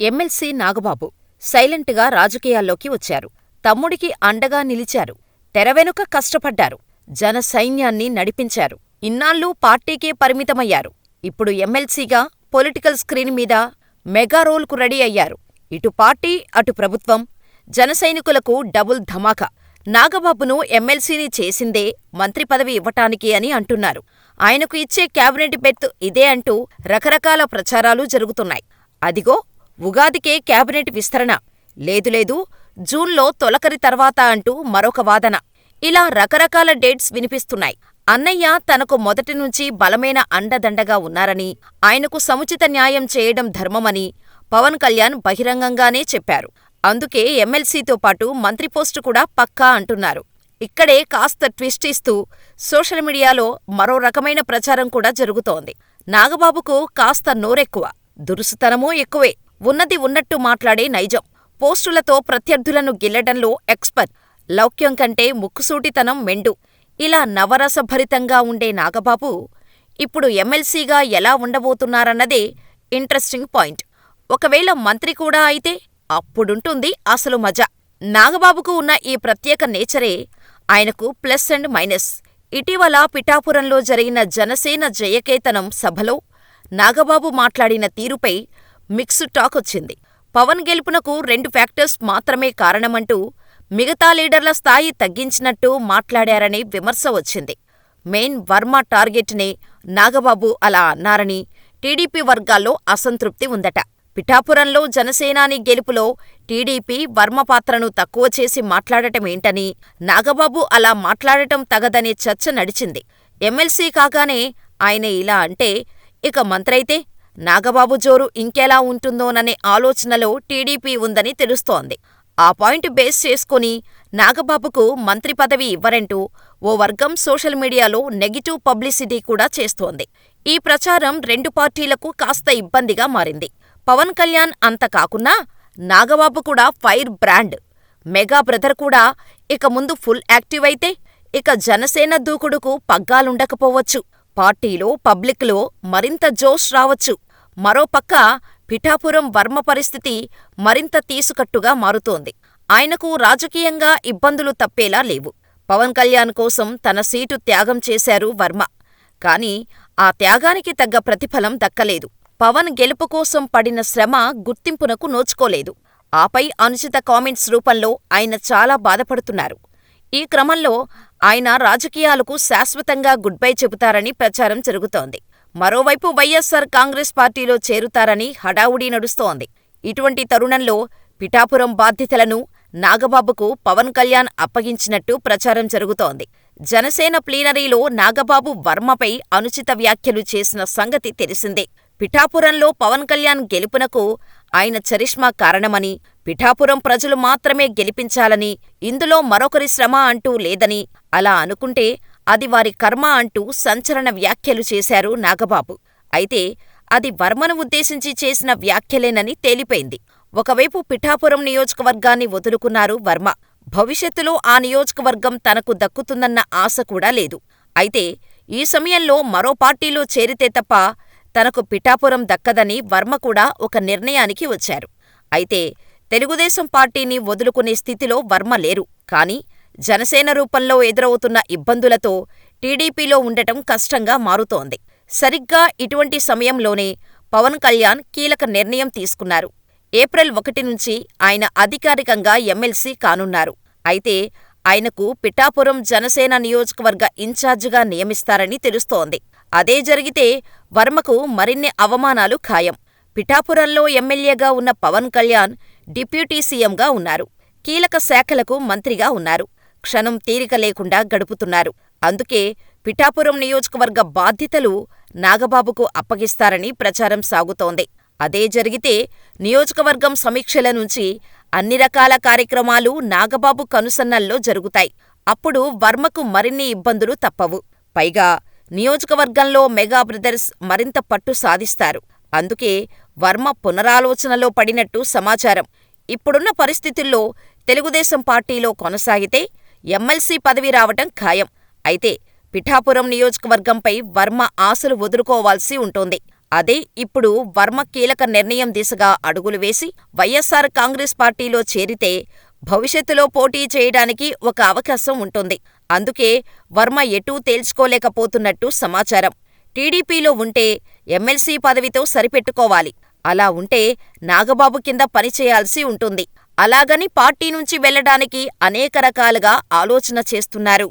MLC Nagababu సైలెంట్గా రాజకీయాల్లోకి వచ్చారు. తమ్ముడికి అండగా నిలిచారు. తెరవెనుక కష్టపడ్డారు. జన సైన్యాన్ని నడిపించారు. ఇన్నాళ్ళూ పార్టీకే పరిమితమయ్యారు. ఇప్పుడు ఎమ్మెల్సీగా పొలిటికల్ స్క్రీన్ మీద మెగా రోల్కు రెడీ అయ్యారు. ఇటు పార్టీ, అటు ప్రభుత్వం, జనసైనికులకు డబుల్ ధమాకా. నాగబాబును ఎమ్మెల్సీని చేసిందే మంత్రి పదవి ఇవ్వటానికి అని అంటున్నారు. ఆయనకు ఇచ్చే క్యాబినెట్ బెర్త్ ఇదే అంటూ రకరకాల ప్రచారాలు జరుగుతున్నాయి. అదిగో ఉగాదికే క్యాబినెట్ విస్తరణ, లేదు లేదు జూన్లో తొలకరి తర్వాత అంటూ మరొక వాదన. ఇలా రకరకాల డేట్స్ వినిపిస్తున్నాయి. అన్నయ్య తనకు మొదటినుంచీ బలమైన అండదండగా ఉన్నారని, ఆయనకు సముచిత న్యాయం చేయడం ధర్మమని పవన్ కళ్యాణ్ బహిరంగంగానే చెప్పారు. అందుకే ఎమ్మెల్సీతో పాటు మంత్రి పోస్టు కూడా పక్కా అంటున్నారు. ఇక్కడే కాస్త ట్విస్ట్ ఇస్తూ సోషల్ మీడియాలో మరో రకమైన ప్రచారం కూడా జరుగుతోంది. నాగబాబుకు కాస్త నోరెక్కువ, దురుసుతనమూ ఎక్కువే. ఉన్నది ఉన్నట్టు మాట్లాడే నైజం. పోస్టులతో ప్రత్యర్థులను గిల్లడంలో ఎక్స్పర్ట్. లౌక్యం కంటే ముక్కుసూటితనం మెండు. ఇలా నవరసభరితంగా ఉండే నాగబాబు ఇప్పుడు ఎమ్మెల్సీగా ఎలా ఉండబోతున్నారన్నదే ఇంట్రెస్టింగ్ పాయింట్. ఒకవేళ మంత్రి కూడా అయితే అప్పుడుంటుంది అసలు మజా. నాగబాబుకు ఉన్న ఈ ప్రత్యేక నేచరే ఆయనకు ప్లస్ అండ్ మైనస్. ఇటీవల పిఠాపురంలో జరిగిన జనసేన జయకేతనం సభలో నాగబాబు మాట్లాడిన తీరుపై మిక్స్డ్ టాక్ వచ్చింది. పవన్ గెలుపునకు రెండు ఫ్యాక్టర్స్ మాత్రమే కారణమంటూ మిగతా లీడర్ల స్థాయి తగ్గించినట్టు మాట్లాడారనే విమర్శ వచ్చింది. మెయిన్ వర్మ టార్గెట్నే నాగబాబు అలా అన్నారని టీడీపీ వర్గాల్లో అసంతృప్తి ఉందట. పిఠాపురంలో జనసేనాని గెలుపులో టీడీపీ వర్మ పాత్రను తక్కువ చేసి మాట్లాడటమేంటని, నాగబాబు అలా మాట్లాడటం తగదనే చర్చ నడిచింది. ఎమ్మెల్సీ కాగానే ఆయన ఇలా అంటే ఇక మంత్రైతే నాగబాబు జోరు ఇంకెలా ఉంటుందోననే ఆలోచనలో టీడీపీ ఉందని తెలుస్తోంది. ఆ పాయింట్ బేస్ చేసుకుని నాగబాబుకు మంత్రి పదవి ఇవ్వరంటూ ఓ వర్గం సోషల్ మీడియాలో నెగిటివ్ పబ్లిసిటీ కూడా చేస్తోంది. ఈ ప్రచారం రెండు పార్టీలకు కాస్త ఇబ్బందిగా మారింది. పవన్ కళ్యాణ్ అంత కాకున్నా నాగబాబు కూడా ఫైర్ బ్రాండ్. మెగా బ్రదర్ కూడా ఇక ముందు ఫుల్ యాక్టివ్ అయితే ఇక జనసేన దూకుడుకు పగ్గాలుండకపోవచ్చు. పార్టీలో, పబ్లిక్లో మరింత జోష్ రావచ్చు. మరోపక్క పిఠాపురం వర్మ పరిస్థితి మరింత తీసుకట్టుగా మారుతోంది. ఆయనకు రాజకీయంగా ఇబ్బందులు తప్పేలా లేవు. పవన్ కళ్యాణ్ కోసం తన సీటు త్యాగం చేశారు వర్మ. కానీ ఆ త్యాగానికి తగ్గ ప్రతిఫలం దక్కలేదు. పవన్ గెలుపు కోసం పడిన శ్రమ గుర్తింపునకు నోచుకోలేదు. ఆపై అనుచిత కామెంట్స్ రూపంలో ఆయన చాలా బాధపడుతున్నారు. ఈ క్రమంలో ఆయన రాజకీయాలకు శాశ్వతంగా గుడ్ బై చెబుతారని ప్రచారం జరుగుతోంది. మరోవైపు వైఎస్సార్ కాంగ్రెస్ పార్టీలో చేరుతారని హడావుడి నడుస్తోంది. ఇటువంటి తరుణంలో పిఠాపురం బాధ్యతలను నాగబాబుకు పవన్ కళ్యాణ్ అప్పగించినట్టు ప్రచారం జరుగుతోంది. జనసేన ప్లీనరీలో నాగబాబు వర్మపై అనుచిత వ్యాఖ్యలు చేసిన సంగతి తెలిసిందే. పిఠాపురంలో పవన్ కళ్యాణ్ గెలుపునకు ఆయన చరిష్మా కారణమని, పిఠాపురం ప్రజలు మాత్రమే గెలిపించాలని, ఇందులో మరొకరి శ్రమ అంటూ లేదని, అలా అనుకుంటే అది వారి కర్మ అంటూ సంచలన వ్యాఖ్యలు చేశారు నాగబాబు. అయితే అది వర్మను ఉద్దేశించి చేసిన వ్యాఖ్యలేనని తేలిపోయింది. ఒకవైపు పిఠాపురం నియోజకవర్గాన్ని వదులుకున్నారు వర్మ. భవిష్యత్తులో ఆ నియోజకవర్గం తనకు దక్కుతుందన్న ఆశ కూడా లేదు. అయితే ఈ సమయంలో మరో పార్టీలో చేరితే తప్ప తనకు పిఠాపురం దక్కదని వర్మ కూడా ఒక నిర్ణయానికి వచ్చారు. అయితే తెలుగుదేశం పార్టీని వదులుకునే స్థితిలో వర్మ లేరు. కాని జనసేన రూపంలో ఎదురవుతున్న ఇబ్బందులతో టీడీపీలో ఉండటం కష్టంగా మారుతోంది. సరిగ్గా ఇటువంటి సమయంలోనే పవన్ కళ్యాణ్ కీలక నిర్ణయం తీసుకున్నారు. ఏప్రిల్ ఒకటి నుంచి ఆయన అధికారికంగా ఎమ్మెల్సీ కానున్నారు. అయితే ఆయనకు పిఠాపురం జనసేన నియోజకవర్గ ఇన్ఛార్జిగా నియమిస్తారని తెలుస్తోంది. అదే జరిగితే వర్మకు మరిన్ని అవమానాలు ఖాయం. పిఠాపురంలో ఎమ్మెల్యేగా ఉన్న పవన్ కళ్యాణ్ డిప్యూటీ సీఎంగా ఉన్నారు. కీలక శాఖలకు మంత్రిగా ఉన్నారు. క్షణం తీరిక లేకుండా గడుపుతున్నారు. అందుకే పిఠాపురం నియోజకవర్గ బాధ్యతలు నాగబాబుకు అప్పగిస్తారని ప్రచారం సాగుతోంది. అదే జరిగితే నియోజకవర్గం సమీక్షల నుంచి అన్ని రకాల కార్యక్రమాలు నాగబాబు కనుసన్నల్లో జరుగుతాయి. అప్పుడు వర్మకు మరిన్ని ఇబ్బందులు తప్పవు. పైగా నియోజకవర్గంలో మెగా బ్రదర్స్ మరింత పట్టు సాధిస్తారు. అందుకే వర్మ పునరాలోచనలో పడినట్టు సమాచారం. ఇప్పుడున్న పరిస్థితుల్లో తెలుగుదేశం పార్టీలో కొనసాగితే ఎమ్మెల్సీ పదవి రావటం ఖాయం. అయితే పిఠాపురం నియోజకవర్గంపై వర్మ ఆశలు వదులుకోవాల్సి ఉంటోంది. అదే ఇప్పుడు వర్మ కీలక నిర్ణయం దిశగా అడుగులు వేసి వైఎస్సార్ కాంగ్రెస్ పార్టీలో చేరితే భవిష్యత్తులో పోటీ చేయడానికి ఒక అవకాశం ఉంటుంది. అందుకే వర్మ ఎటూ తేల్చుకోలేకపోతున్నట్టు సమాచారం. టీడీపీలో ఉంటే ఎమ్మెల్సీ పదవితో సరిపెట్టుకోవాలి. అలా ఉంటే నాగబాబు కింద పనిచేయాల్సి ఉంటుంది. అలాగని పార్టీ నుంచి వెళ్ళడానికి అనేక రకాలుగా ఆలోచన చేస్తున్నారు.